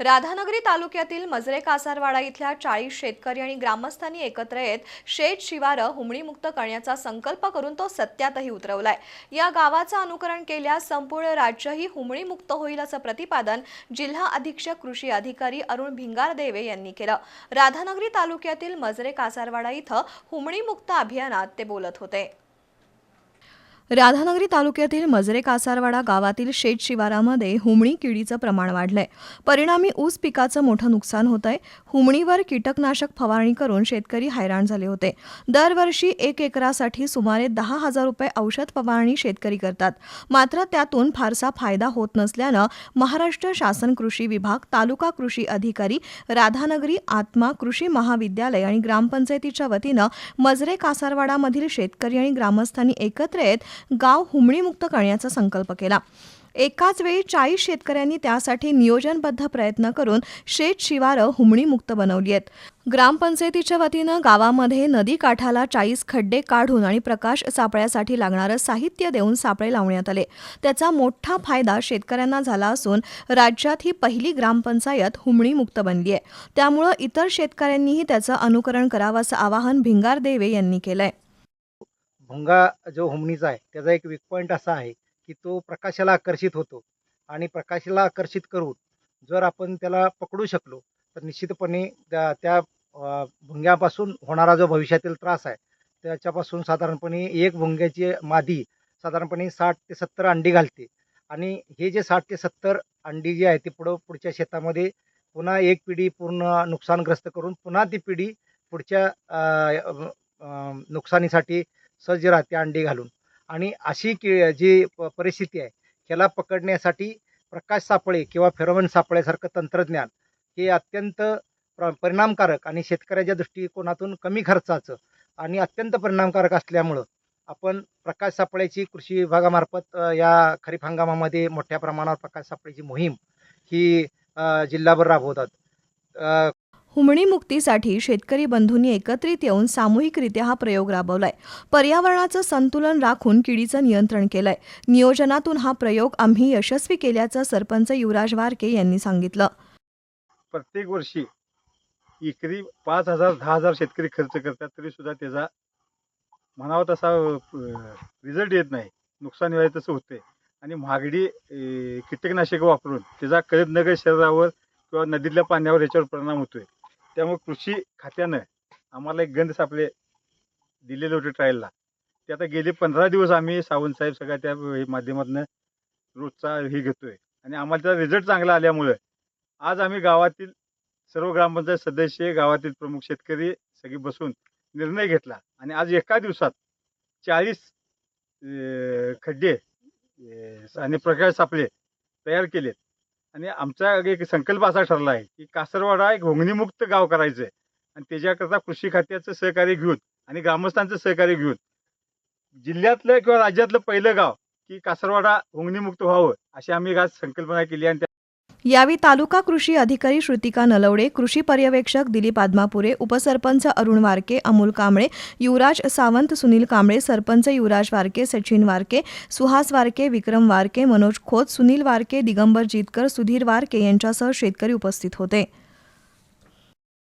राधानगरी तालुक्यातील मजरे कासारवाडा इथल्या चाळीस शेतकरी आणि ग्रामस्थांनी एकत्र येत शेत शिवारं हुमणीमुक्त करण्याचा संकल्प करून तो सत्यातही उतरवलाय. या गावाचं अनुकरण केल्यास संपूर्ण राज्यही हुमणीमुक्त होईल असं प्रतिपादन जिल्हा अधीक्षक कृषी अधिकारी अरुण भिंगारदेवे यांनी केलं. राधानगरी तालुक्यातील मजरे कासारवाडा इथं हुमणीमुक्त अभियानात ते बोलत होते. राधानगरी तालुक्यातील मजरे कासारवाडा गावातील शेत शिवारामध्ये हुमणी किडीचं प्रमाण वाढलंय. परिणामी ऊस पिकाचं मोठं नुकसान होत आहे हुमणीवर कीटकनाशक फवारणी करून शेतकरी हैराण झाले होते. दरवर्षी एक एकरासाठी सुमारे दहा हजार रुपये औषध फवारणी शेतकरी करतात. मात्र त्यातून फारसा फायदा होत नसल्यानं महाराष्ट्र शासन कृषी विभाग तालुका कृषी अधिकारी राधानगरी आत्मा कृषी महाविद्यालय आणि ग्रामपंचायतीच्या वतीनं मजरे कासारवाडामधील शेतकरी आणि ग्रामस्थांनी एकत्र येत गाव हुमणीमुक्त करण्याचा संकल्प केला. एकाच वेळी चाळीस शेतकऱ्यांनी त्यासाठी नियोजनबद्ध प्रयत्न करून शेत शिवारं हुमणीमुक्त बनवली आहेत. ग्रामपंचायतीच्या वतीनं गावामध्ये नदी काठाला चाळीस खड्डे काढून आणि प्रकाश सापळ्यासाठी लागणारं साहित्य देऊन सापळे लावण्यात आले. त्याचा मोठा फायदा शेतकऱ्यांना झाला असून राज्यात ही पहिली ग्रामपंचायत हुमणीमुक्त बनली आहे. त्यामुळं इतर शेतकऱ्यांनीही त्याचं अनुकरण करावं असं आवाहन भिंगार देवे यांनी केलंय. भुंगा जो हुमणीचा आहे त्याचा एक वीक पॉईंट असा आहे की तो प्रकाशाला आकर्षित होतो. आणि प्रकाशाला आकर्षित करून जर आपण त्याला पकडू शकलो तर निश्चितपणे त्या त्या भुंग्यापासून होणारा जो भविष्यातील त्रास आहे त्याच्यापासून साधारणपणे एक भुंग्याची मादी साधारणपणे साठ ते सत्तर अंडी घालते. आणि हे जे साठ ते सत्तर अंडी जी आहे ती पुढं पुढच्या शेतामध्ये पुन्हा एक पिढी पूर्ण नुकसानग्रस्त करून पुन्हा ती पिढी पुढच्या नुकसानीसाठी सज्ज राहते अंडी घालून. आणि अशी कि जी प- परिस्थिती आहे ह्याला पकडण्यासाठी प्रकाश सापळे किंवा फेरोमन सापळ्यासारखं तंत्रज्ञान हे अत्यंत प्र परिणामकारक आणि शेतकऱ्याच्या दृष्टिकोनातून कमी खर्चाचं आणि अत्यंत परिणामकारक असल्यामुळं आपण प्रकाश सापळ्याची कृषी विभागामार्फत या खरीप हंगामामध्ये मोठ्या प्रमाणावर प्रकाश सापळ्याची मोहीम ही जिल्हाभर राबवतात. हुमणी मुक्तीसाठी शेतकरी बंधूंनी एकत्रित येऊन सामूहिकरित्या हा प्रयोग राबवलाय. पर्यावरणाचं संतुलन राखून किडीचं नियंत्रण केलंय. नियोजनातून हा प्रयोग आम्ही यशस्वी केल्याचं सरपंच युवराज वारके यांनी सांगितलं. प्रत्येक वर्षी एकरी पाच हजार दहा हजार शेतकरी खर्च करतात तरी सुद्धा त्याचा म्हणावा तसा रिझल्ट येत नाही. नुकसान व्हायचं तसं होते आणि महागडी कीटकनाशक कीटकनाशकं वापरून त्याचा कळत नगर शरीरावर किंवा नदीतल्या पाण्यावर याच्यावर परिणाम होतोय. त्यामुळे कृषी खात्यानं आम्हाला एक गंध सापळे दिलेले होते ट्रायलला ते आता गेले पंधरा दिवस आम्ही सावंतसाहेब सगळ्या त्या हे माध्यमातून रोजचा हे घेतोय. आणि आम्हाला त्याचा रिझल्ट चांगला आल्यामुळं आज आम्ही गावातील सर्व ग्रामपंचायत सदस्य गावातील प्रमुख शेतकरी सगळी बसून निर्णय घेतला. आणि आज एका दिवसात चाळीस खड्डे आणि प्रकाश सापळे तयार केलेत. आणि आमचा एक संकल्प असा ठरला आहे की कासरवाडा एक घोंगणीमुक्त गाव करायचं आहे आणि त्याच्याकरता कृषी खात्याचं सहकार्य घेऊन आणि ग्रामस्थांचं सहकार्य घेऊन जिल्ह्यातलं किंवा राज्यातलं पहिलं गाव की कासरवाडा घोंगणीमुक्त व्हावं अशी आम्ही आज संकल्पना केली आणि यावेळी तालुका कृषी अधिकारी श्रुतिका नलवडे कृषी पर्यवेक्षक दिलीप आदमापुरे उपसरपंच अरुण वारके अमोल कांबळे युवराज सावंत सुनील कांबळे सरपंच युवराज वारके सचिन वारके सुहास वारके विक्रम वारके मनोज खोत सुनील वारके दिगंबर जितकर सुधीर वारके यांच्यासह शेतकरी उपस्थित होते.